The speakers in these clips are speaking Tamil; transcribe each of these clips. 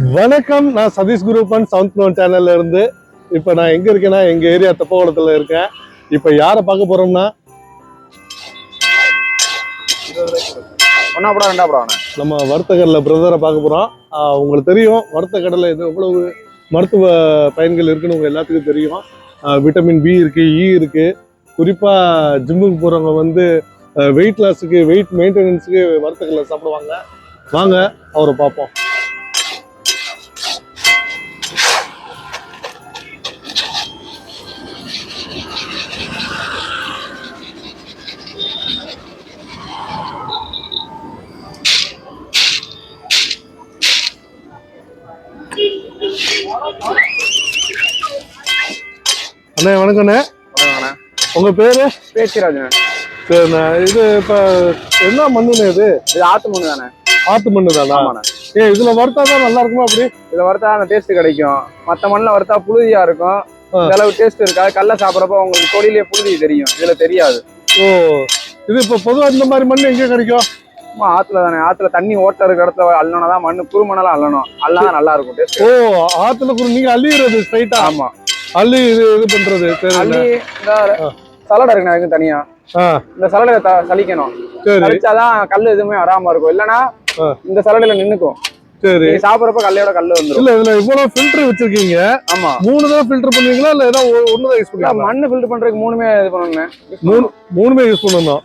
வணக்கம் நான் சதீஷ் குரூப்பன் சவுத் ப்ளோன் சேனல்ல இருந்து. இப்போ நான் எங்க இருக்கேன்னா எங்க ஏரியா தெப்பகுளத்துல இருக்கேன். இப்போ யாரை பார்க்க போறோம்னா? ஒன்னா படம் ரெண்டா படம் நம்ம வர்த்தகர்ல பிரதரை பார்க்க போறோம். ஆஹ் உங்களுக்கு தெரியும் வறுத்த கடலை இது எவ்வளவு மருத்துவ பயன்கள் இருக்குன்னு உங்க எல்லாத்துக்கும் தெரியும். விட்டமின் பி இருக்கு இ இருக்கு. குறிப்பா ஜிம்முக்கு போறவங்க வந்து வெயிட் லாஸுக்கு வெயிட் மெயின்டெனன்ஸுக்கு வறுத்தகர்ல சாப்பிடுவாங்க. வாங்க அவரை பார்ப்போம். அண்ணே வணக்கண்ணே. உங்க பேரு? பேச்சிராஜன் சரிண்ணே. இது இப்ப என்ன மண்ணுண்ணே இது? இது ஆத்து மண்ணு தானே ஆத்து மண்ணு தானா? ஏ இதுல வறுத்தா தான் நல்லா இருக்குமா அப்படி? இதுல வறுத்தா அந்த டேஸ்ட் கிடைக்கும். மத்த மண்ணுல வறுத்தா புழுதியா இருக்கும். அளவு டேஸ்ட் இருக்காது. கல்ல சாப்பிடறப்ப உங்களுக்கு தொழிலே புழுதி தெரியும். இதுல தெரியாது. ஓ. இது இப்ப பொதுவா இந்த மாதிரி மண் எங்க கிடைக்கும்? சும்மா ஆத்துல தானே. ஆத்துல தண்ணி ஓட்ட இருக்கிற இடத்துல அள்ளனா தான் மண்ணு. புது மண்ணெல்லாம் அள்ளணும் அள்ளா நல்லா இருக்கும். ஓ ஆத்துல குரு நீங்க அள்ளிடுறது ஸ்ட்ரைட்டா ஆமா. அள்ளி இது இது பண்றது சரி அள்ளி இந்த சலடை அதுக்கு தனியா. இந்த சலடை த- சலிக்கணும். சரி. சலிச்சாதான் கல் எதுவுமே வராம இருக்கும். இல்லைன்னா ஆ. இந்த சலடையில நின்னுக்கும். சரி. சாப்பிடறப்ப கல்லையோட கல்லு வந்துரும். இல்ல இதுல இவ்வளவு ஃபில்டர் வச்சிருக்கீங்க. ஆமா. மூணு தான் ஃபில்டர் பண்ணுவீங்களா? இல்ல ஏதாவது ஒண்ணுதான் யூஸ் இல்ல, பண்ணுவீங்களா? மண்ணு ஃபில்டர் பண்றதுக்கு மூணுமே இது பண்ணணும் மூணு மூணுமே யூஸ் பண்ணணும்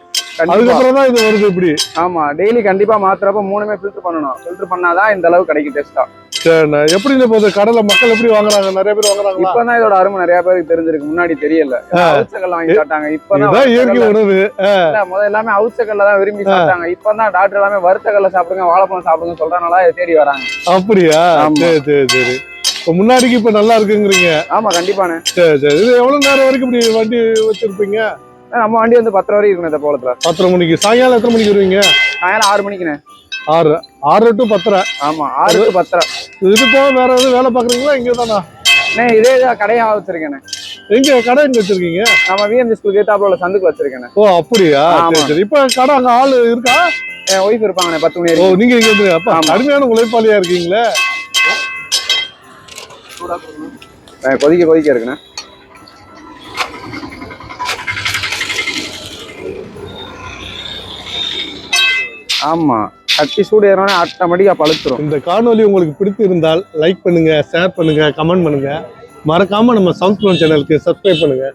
அதுக்கப்புறம் தான் இது வருது இப்படி. ஆமா டெய்லி கண்டிப்பா மாத்துறப்ப மூணுமே ஃபில்டர் பண்ணணும். ஃபில்டர் பண்ணாதான் இந்த அளவு கிடைக்கும் டேஸ்டா சரிண்ணே. எப்படி இந்த போது கடலை மக்கள் எப்படி வாங்குறாங்க? நிறைய பேர் வாங்குறாங்களா? இப்பதான் இதோட அருமை நிறைய பேருக்கு தெரிஞ்சிருக்கு. முன்னாடி தெரியல. அவுச்சக்கல்ல வாங்கி சாப்பிட்டாங்க. இப்பதான் இயற்கை உணவு. முதல்ல எல்லாமே அவுச்சக்கல்ல தான் விரும்பி சாப்பிட்டாங்க. இப்பதான் டாக்டர் எல்லாமே வறுத்தக்கல்ல சாப்பிடுங்க வாழைப்பழம் சாப்பிடுங்க சொல்றதுனால இதை தேடி வராங்க. அப்படியா. சரி சரி சரி. முன்னாடிக்கு இப்ப நல்லா இருக்குங்கிறீங்க. ஆமா கண்டிப்பாண்ணே. சரி சரி. இது எவ்வளவு நேரம் வரைக்கும் இப்படி வண்டி வச்சிருப்பீங்க? நம்ம வண்டி வந்து பத்தரை வரைக்கும் இருக்கணும் இந்த போலத்துல பத்தரை மணிக்கு. சாயங்காலம் எத்தனை மணிக்கு வருவீங்க? சாயங்காலம் ஆறு மணிக்குண்ணே. ஆறு ஆறு டு பத்தரை. ஆமா ஆறு to பத்தரை. இது போக வேற எதுவும் வேலை பாக்குறீங்களா இங்க தானா? அண்ணே, இதே தான் கடையா வச்சிருக்கேனே எங்க? கடை எங்க வச்சிருக்கீங்க? நம்ம விஎம்ஜி ஸ்கூல் கேட்டாப்புல உள்ள சந்துக்கு வச்சிருக்கேனே ஓ அப்படியா. சரி சரி. இப்ப கடை அங்க ஆளு இருக்கா? என் ஒய்ஃப் இருப்பாங்கண்ணே பத்து மணி ஓ வரைக்கும். நீங்க இங்க வந்து அப்ப. கடுமையான உழைப்பாளியா இருக்கீங்களே? அஹ் கொதிக்க கொதிக்க இருக்குண்ணே. ஆமா. கட்டி சூடு ஏறினோடனே ஆட்டோமேட்டிக்கா பழுத்துரும். இந்த காணொலி உங்களுக்கு பிடித்திருந்தால் லைக் பண்ணுங்க ஷேர் பண்ணுங்க கமெண்ட் பண்ணுங்க. மறக்காம நம்ம சவுத் சேனலுக்கு சப்ஸ்கிரைப் பண்ணுங்க.